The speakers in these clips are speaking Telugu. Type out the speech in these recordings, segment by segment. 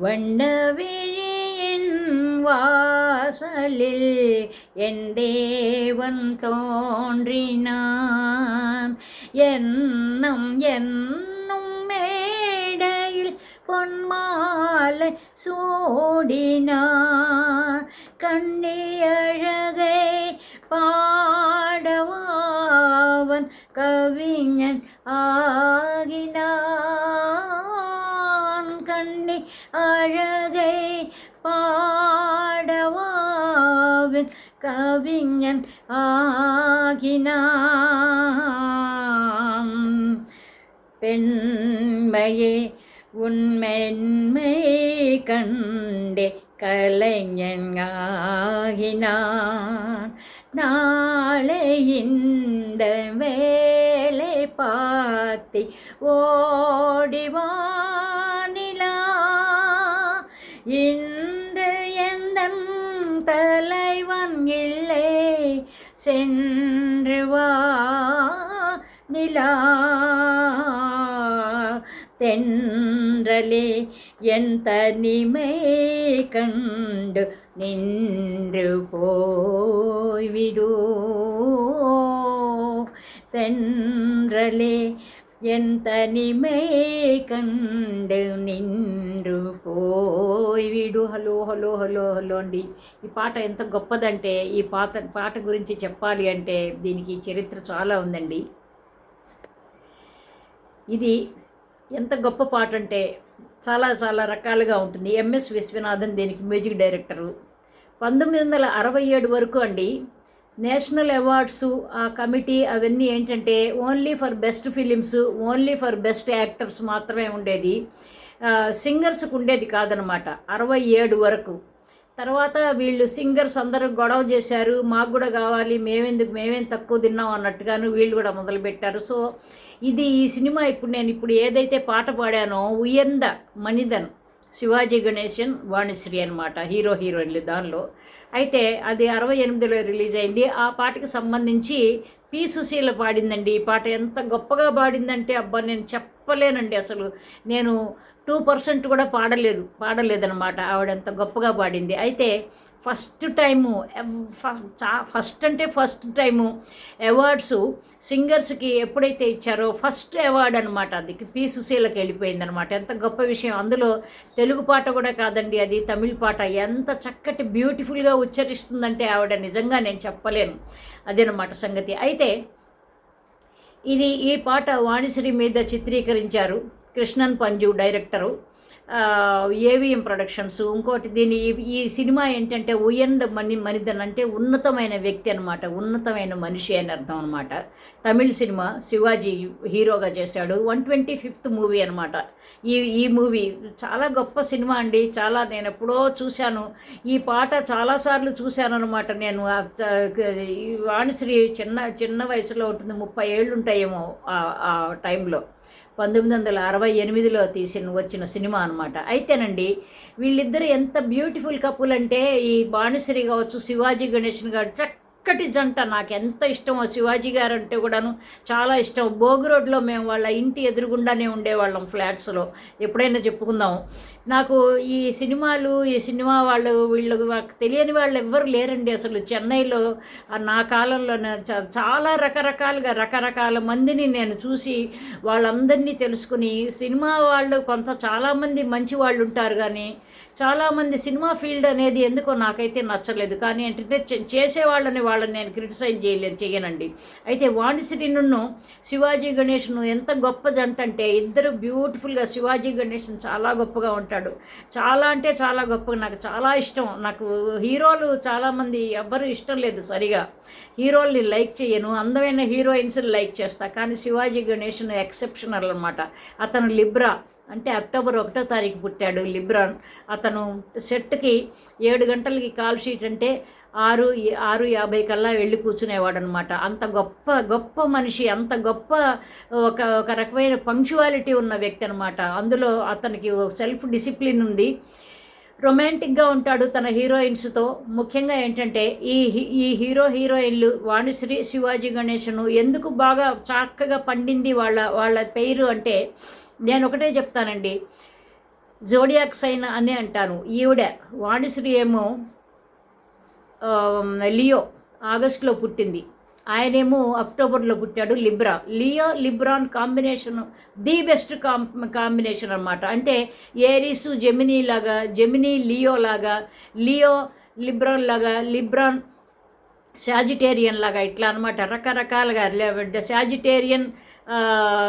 வண்ணவிழியின் வாசலில் என் தேவன் தோன்றினான். என்னும் என்னும் மேடையில் பொன்மாலை சூடினார் கண்ணியழகை பாடவாவன் கவிஞன் ஆகினான். அழகை பாடவாவன் கவிஞன் ஆகினான் பெண்மையே உண்மென்மை கண்டே கலைஞன் ஆகினான். நாளை இந்த வேலை பார்த்தி ஓடிவான் சென்று வா நிலா. தென்றலே என் தனிமை கண்டு நின்று போய்விடோ. தென்றலே ఎంత నిమే కండు నిండు వీడు. హలో హలో హలో హలో అండి. ఈ పాట ఎంత గొప్పదంటే ఈ పాత పాట గురించి చెప్పాలి అంటే దీనికి చరిత్ర చాలా ఉందండి. ఇది ఎంత గొప్ప పాట అంటే చాలా చాలా రకాలుగా ఉంటుంది. ఎంఎస్ విశ్వనాథన్ దీనికి మ్యూజిక్ డైరెక్టరు. పంతొమ్మిది వందల అరవై ఏడు వరకు అండి నేషనల్ అవార్డ్స్ ఆ కమిటీ అవన్నీ ఏంటంటే only for best films only for best actors మాత్రమే ఉండేది. సింగర్స్కి ఉండేది కాదనమాట అరవై ఏడు వరకు. తర్వాత వీళ్ళు సింగర్స్ అందరూ గొడవ చేశారు మాకు కూడా కావాలి మేమెందుకు మేమేం తక్కువ తిన్నాం అన్నట్టుగాను వీళ్ళు కూడా మొదలుపెట్టారు సో ఇది ఈ సినిమా ఇప్పుడు నేను ఇప్పుడు ఏదైతే పాట పాడానో ఉయ్యంద మణిధన్ శివాజీ గణేశన్ వాణిశ్రీ అనమాట హీరో హీరోయిన్లు దానిలో. అయితే అది అరవై ఎనిమిదిలో రిలీజ్ అయింది. ఆ పాటకి సంబంధించి పి సుశీల పాడిందండి. ఈ పాట ఎంత గొప్పగా పాడిందంటే అబ్బా నేను చెప్పలేనండి అసలు. నేను టూ పర్సెంట్ కూడా పాడలేదు పాడలేదనమాట ఆవిడ ఎంత గొప్పగా పాడింది. అయితే ఫస్ట్ టైము ఫస్ట్ అంటే ఫస్ట్ టైము. అవార్డ్స్ సింగర్స్కి ఎప్పుడైతే ఇచ్చారో ఫస్ట్ అవార్డ్ అనమాట అది. పి. సుశీలకి వెళ్ళిపోయింది అనమాట ఎంత గొప్ప విషయం. అందులో తెలుగు పాట కూడా కాదండి అది తమిళ పాట. ఎంత చక్కటి బ్యూటిఫుల్గా ఉచ్చరిస్తుందంటే ఆవిడ నిజంగా నేను చెప్పలేను. అదేనమాట సంగతి. అయితే ఇది ఈ పాట వాణిశ్రీ మీద చిత్రీకరించారు Krishnan Panju director. AVM productions ఇంకోటి దీని ఈ సినిమా ఏంటంటే ఉయండ్ మణి మనిదన్ అంటే ఉన్నతమైన వ్యక్తి అనమాట ఉన్నతమైన మనిషి అని అర్థం అనమాట తమిళ్ సినిమా శివాజీ హీరోగా చేశాడు వన్ ట్వంటీ ఫిఫ్త్ మూవీ అనమాట ఈ ఈ మూవీ చాలా గొప్ప సినిమా అండి చాలా నేను ఎప్పుడో చూశాను. ఈ పాట చాలాసార్లు చూశాను అనమాట నేను. వాణిశ్రీ చిన్న చిన్న వయసులో ఉంటుంది ముప్పై ఏళ్ళు ఉంటాయేమో ఆ టైంలో. పంతొమ్మిది వందల అరవై ఎనిమిదిలో తీసిన వచ్చిన సినిమా అనమాట అయితేనండి వీళ్ళిద్దరు ఎంత బ్యూటిఫుల్ కపుల్ అంటే ఈ బాణశ్రీ కావచ్చు శివాజీ గణేషన్ గారు చక్క చక్కటి జంట నాకు ఎంత ఇష్టమో శివాజీ గారు అంటే కూడాను చాలా ఇష్టం. భోగి రోడ్లో మేము వాళ్ళ ఇంటి ఎదురుగుండానే ఉండేవాళ్ళం ఫ్లాట్స్లో. ఎప్పుడైనా చెప్పుకుందాం నాకు ఈ సినిమాలు ఈ సినిమా వాళ్ళు వీళ్ళు నాకు తెలియని వాళ్ళు ఎవ్వరు లేరండి అసలు. చెన్నైలో నా కాలంలో చాలా రకరకాలుగా రకరకాల మందిని నేను చూసి వాళ్ళందరినీ తెలుసుకుని సినిమా వాళ్ళు కొంత చాలామంది మంచి వాళ్ళు ఉంటారు కానీ చాలామంది సినిమా ఫీల్డ్ అనేది ఎందుకో నాకైతే నచ్చలేదు. కానీ ఏంటంటే చేసేవాళ్ళని వాళ్ళని నేను క్రిటిసైజ్ చేయలేదు చేయనండి. అయితే వాణిశ్రీను శివాజీ గణేష్ను ఎంత గొప్ప జంట అంటే ఇద్దరు బ్యూటిఫుల్గా శివాజీ గణేషన్ చాలా గొప్పగా ఉంటాడు. చాలా అంటే చాలా గొప్పగా నాకు చాలా ఇష్టం. నాకు హీరోలు చాలామంది ఎవ్వరూ ఇష్టం లేదు సరిగా. హీరోల్ని లైక్ చేయను. అందమైన హీరోయిన్స్ని లైక్ చేస్తా. కానీ శివాజీ గణేషన్ ఎక్సెప్షనల్ అనమాట అతను లిబ్రా. అంటే అక్టోబర్ ఒకటో తారీఖు పుట్టాడు లిబ్రాన్. అతను సెట్కి ఏడు గంటలకి కాల్ షీట్ అంటే ఆరు ఆరు యాభై కల్లా వెళ్ళి కూర్చునేవాడు అనమాట అంత గొప్ప గొప్ప మనిషి అంత గొప్ప ఒక ఒక రకమైన పంక్చువాలిటీ ఉన్న వ్యక్తి అనమాట అందులో అతనికి సెల్ఫ్ డిసిప్లిన్ ఉంది. రొమాంటిక్గా ఉంటాడు తన హీరోయిన్స్తో. ముఖ్యంగా ఏంటంటే ఈ ఈ హీరో హీరోయిన్లు వాణిశ్రీ శివాజీ గణేశను ఎందుకు బాగా చక్కగా పండింది వాళ్ళ వాళ్ళ పేరు అంటే నేను ఒకటే చెప్తానండి. జోడియాక్ సైన్ అని అంటాను ఈవిడ వాణిశ్రీ ఏమో లియో ఆగస్టులో పుట్టింది. ఆయనేమో అక్టోబర్లో పుట్టాడు Libra. Leo Libran combination the best com combination అనమాట అంటే ఏరీసు జెమినీ లాగా జెమినీ లియో లాగా లియో లిబ్రాన్ లాగా లిబ్రాన్ సాజిటేరియన్ లాగా ఇట్లా అనమాట రకరకాలుగా సాజిటేరియన్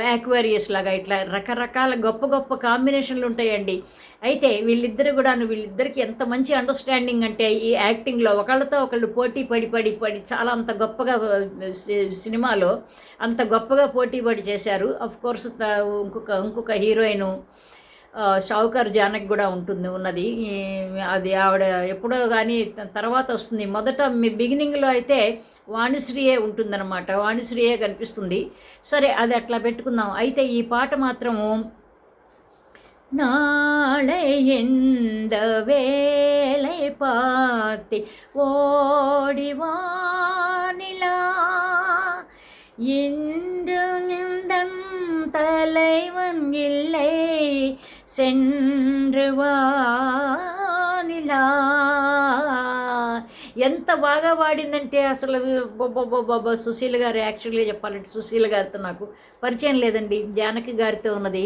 యాక్వేరియస్ లాగా ఇట్లా రకరకాల గొప్ప గొప్ప కాంబినేషన్లు ఉంటాయండి. అయితే వీళ్ళిద్దరు కూడా వీళ్ళిద్దరికి ఎంత మంచి అండర్స్టాండింగ్ అంటే ఈ యాక్టింగ్లో ఒకళ్ళతో ఒకళ్ళు పోటీ పడి పడి పడి చాలా అంత గొప్పగా సి- సినిమాలో అంత గొప్పగా పోటీ పడి చేశారు. అఫ్ కోర్స్ ఇంకొక ఇంకొక హీరోయిన్ షావుకార్ జానక్ కూడా ఉంటుంది ఉన్నది ఈ అది ఆవిడ ఎప్పుడో కానీ త- తర్వాత వస్తుంది మొదట మీ బిగినింగ్లో అయితే వాణిశ్రీయే ఉంటుందన్నమాట వాణిశ్రీయే కనిపిస్తుంది సరే అది అట్లా పెట్టుకుందాం అయితే ఈ పాట మాత్రము நாளை எந்த வேலை பார்த்து ஓடி வானிலா இன்று நின்றன் தலைவன் இல்லை సెండ్రువానిలా ఎంత బాగా వాడిందంటే అసలు బాబా సుశీల గారు యాక్చువల్గా చెప్పాలంటే సుశీల గారితో నాకు పరిచయం లేదండి. జానకి గారితో ఉన్నది.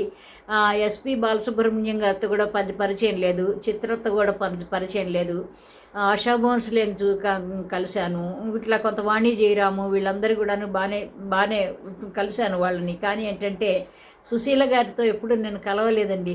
ఎస్పి బాలసుబ్రహ్మణ్యం గారితో కూడా పది పరిచయం లేదు. చిత్రతో కూడా పరిచయం లేదు. ఆశా భోన్స్లేని చూ కలిశాను. ఇట్లా కొంత వాణి జయరాము వీళ్ళందరూ కూడాను బాగానే బాగానే కలిశాను వాళ్ళని. కానీ ఏంటంటే సుశీల గారితో ఎప్పుడు నేను కలవలేదండి.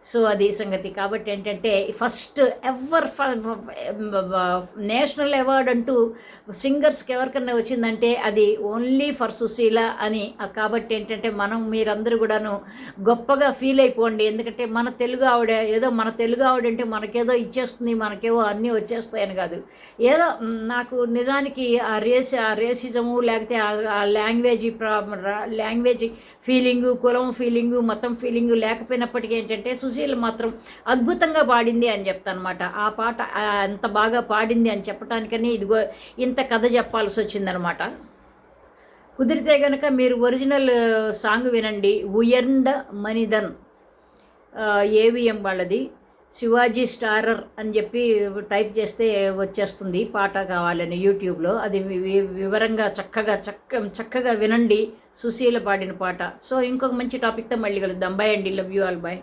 సో అది సంగతి కాబట్టి ఏంటంటే ఫస్ట్ ఎవర్ నేషనల్ అవార్డ్ అంటూ సింగర్స్కి ఎవరికన్నా వచ్చిందంటే అది ఓన్లీ ఫర్ సుశీల అని. కాబట్టి ఏంటంటే మనం మీరందరూ కూడాను గొప్పగా ఫీల్ అయిపోండి. ఎందుకంటే మన తెలుగు ఆవిడ ఏదో మన తెలుగు ఆవిడ అంటే మనకేదో ఇచ్చేస్తుంది మనకేవో అన్నీ వచ్చేస్తాయని కాదు. ఏదో నాకు నిజానికి ఆ రేస్ ఆ రేసిజము లేకపోతే ఆ- ఆ లాంగ్వేజ్ లాంగ్వేజ్ ఫీలింగు కులం ఫీలింగు మతం ఫీలింగు లేకపోయినప్పటికీ ఏంటంటే సుశీల్ మాత్రం అద్భుతంగా పాడింది అని చెప్తానమాట. ఆ పాట ఎంత అంత బాగా పాడింది అని చెప్పడానికని ఇదిగో ఇంత కథ చెప్పాల్సి వచ్చిందనమాట. కుదిరితే కనుక మీరు ఒరిజినల్ సాంగ్ వినండి. ఉయర్ండ మనిదన్ ఏవిఎం వాళ్ళది. శివాజీ స్టారర్ అని చెప్పి టైప్ చేస్తే వచ్చేస్తుంది పాట కావాలని యూట్యూబ్లో. అది వి- వివరంగా చక్కగా చక్క చక్కగా వినండి. సుశీల పాడిన పాట. సో ఇంకొక మంచి టాపిక్తో మళ్ళీ కలుద్దాం. బాయ్ అండి. Love you all bye